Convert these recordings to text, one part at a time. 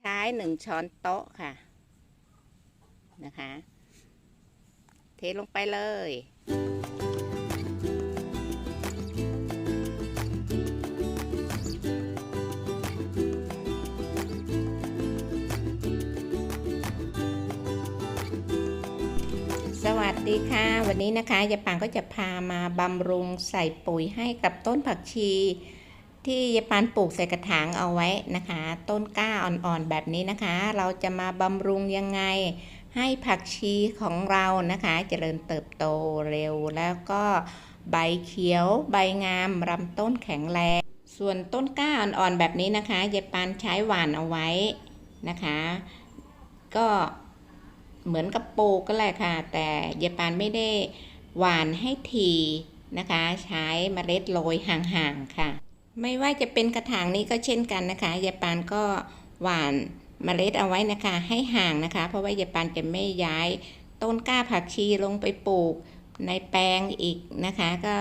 ใช้หนึ่งช้อนโต๊ะค่ะนะคะ เทลงไปเลยสวัสดีค่ะ วันนี้นะคะยายปางก็จะพามาบำรุงใส่ปุ๋ยให้กับต้นผักชี ที่ยายปานปลูกใส่กระถางเอาไว้นะคะ ต้นกล้าอ่อนๆแบบนี้นะคะ เราจะมาบำรุงยังไง ให้ผักชีของเรานะคะเจริญเติบโตเร็วแล้วก็ใบเขียวใบงามลำต้นแข็งแรง ส่วนต้นกล้าอ่อนๆแบบนี้นะคะยายปานใช้หวานเอาไว้นะคะ ก็เหมือนกับปลูกก็แหละค่ะ แต่ยายปานไม่ได้หวานให้ทีนะคะ ใช้เมล็ดโรยห่างๆค่ะ ไม่ว่าจะเป็นกระถางนี้ก็เช่นกันนะคะยายปานก็หว่านเมล็ดเอาไว้นะคะ ให้ห่างนะคะ เพราะว่ายายปานจะไม่ย้ายต้นกล้าผักชีลงไปปลูกในแปลงอีกนะคะ ก็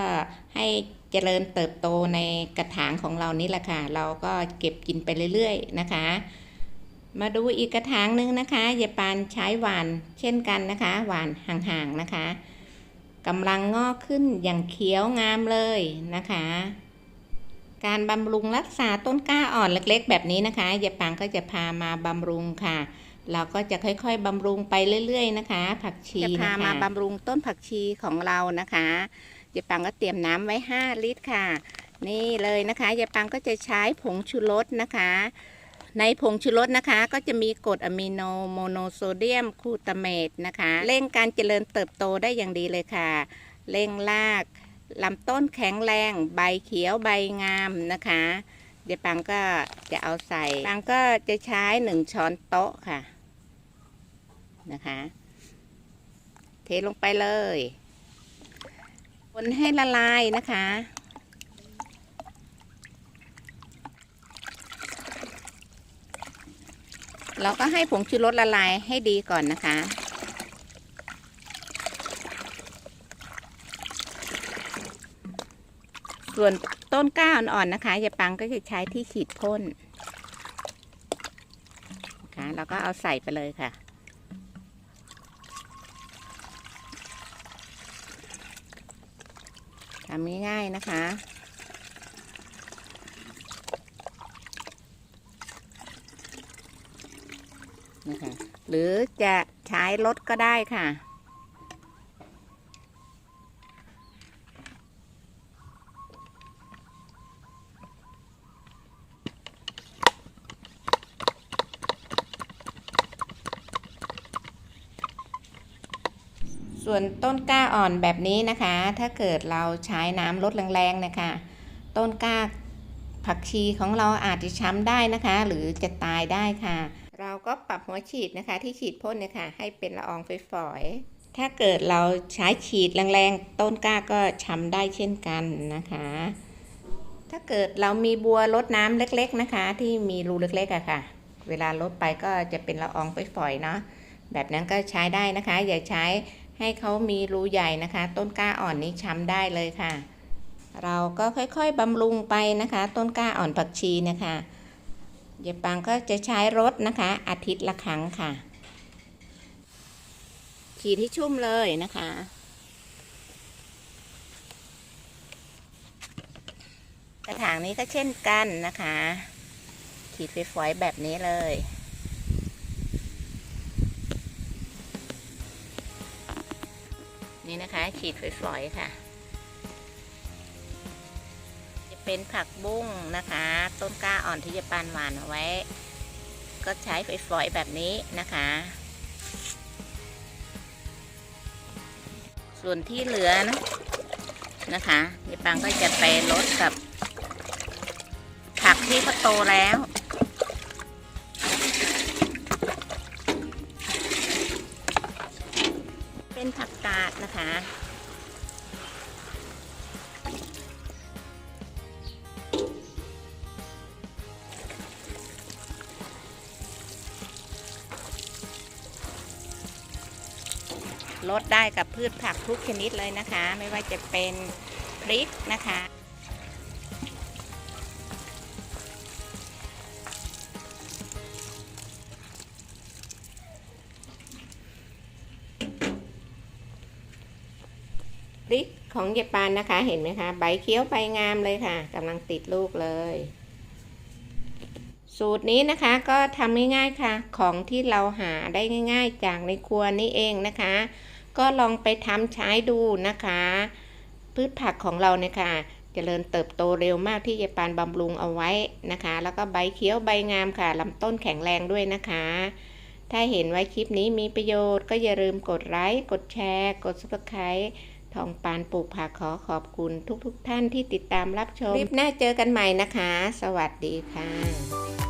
ให้เจริญเติบโตในกระถางของเรานี่แหละค่ะ เราก็เก็บกินไปเรื่อยๆนะคะ มาดูอีกกระถางหนึงนะคะยายปานใช้หวานเช่นกันนะคะหวานห่างๆนะคะกำลังงอกขึ้นอย่างเขียวงามเลยนะคะ การบำรุงรักษาต้นกล้าอ่อนเล็กๆ แบบนี้นะคะยายปางก็จะพามาบำรุงค่ะ เราก็จะค่อยๆบำรุงไปเรื่อย ๆ นะคะ ผักชีจะพามาบำรุงต้นผักชีของเรานะคะยายปางก็เตรียมน้ำไว้ 5 ลิตรค่ะ นี่เลยนะคะยายปางก็จะใช้ผงชูรสนะคะ ในผงชูรสนะคะ ก็จะมีกรดอะมิโนโมโนโซเดียมคูตาเมตนะคะ เร่งการเจริญเติบโตได้อย่างดีเลยค่ะ เร่งราก ลำต้นแข็งแรงใบเขียวใบงามนะคะ เดี๋ยวปังก็จะเอาใส่ปังก็จะใช้หนึ่งช้อนโต๊ะค่ะนะคะ เทลงไปเลยคนให้ละลายนะคะเราก็ให้ผงชูรสละลายให้ดีก่อนนะคะ ส่วนต้นก้าอ่อนๆนะคะยายปังก็จะใช้ที่ฉีดพ่นนะคะเราก็เอาใส่ไปเลยค่ะ ทำง่ายๆนะคะนะคะหรือจะใช้รถก็ได้ค่ะ ส่วนต้นกล้าอ่อนแบบนี้นะคะ ถ้าเกิดเราใช้น้ำลดแรงๆนะคะ ต้นกล้าผักชีของเราอาจจะช้ำได้นะคะ หรือจะตายได้ค่ะ เราก็ปรับหัวฉีดนะคะ ที่ฉีดพ่นเนี่ยค่ะ ให้เป็นละอองฝอยๆถ้าเกิดเราใช้ฉีดแรงๆ ต้นกล้าก็ช้ำได้เช่นกันนะคะ ถ้าเกิดเรามีบัวลดน้ำเล็ก ๆนะคะ ที่มีรูเล็กๆอะค่ะ เวลาลดไปก็จะเป็นละอองฝอยๆเนาะแบบนั้นก็ใช้ได้นะคะ อย่าใช้ ให้เขามีรูใหญ่นะคะ ต้นกล้าอ่อนนี้ช้ำได้เลยค่ะ เราก็ค่อยๆบำรุงไปนะคะ ต้นกล้าอ่อนผักชีนะคะยายปังก็จะใช้รถนะคะ อาทิตย์ละครั้งค่ะฉีดที่ชุ่มเลยนะคะกระถางนี้ก็เช่นกันนะคะฉีดฝอยแบบนี้เลย นี่นะคะฉีดฝอยๆค่ะ จะเป็นผักบุ้งนะคะ ต้นกล้าอ่อนที่จะปานหวานเอาไว้ ก็ใช้ฝอยๆแบบนี้นะคะ ส่วนที่เหลือนะนะคะยายปังก็จะไปลดกับ ผักที่เขาโตแล้ว ลดได้กับพืชผักทุกชนิดเลยนะคะ ไม่ว่าจะเป็นพริกนะคะ พริกของยายปานนะคะ เห็นไหมคะ ใบเขียวใบงามเลยค่ะกำลังติดลูกเลย สูตรนี้นะคะก็ทำง่ายๆค่ะ ของที่เราหาได้ง่าย ๆ จากในครัวนี่เองนะคะ ก็ลองไปทำใช้ดูนะคะ พืชผักของเราเนี่ยค่ะเจริญเติบโตเร็วมากที่ยายปานบำรุงเอาไว้นะคะ แล้วก็ใบเขียวใบงามค่ะลำต้นแข็งแรงด้วยนะคะ ถ้าเห็นไว้คลิปนี้มีประโยชน์ก็อย่าลืมกดไลค์ กดแชร์ กด subscribe ทองปานปลูกผักขอขอบคุณทุกๆทท่านที่ติดตามรับชม คลิปหน้าเจอกันใหม่นะคะ สวัสดีค่ะ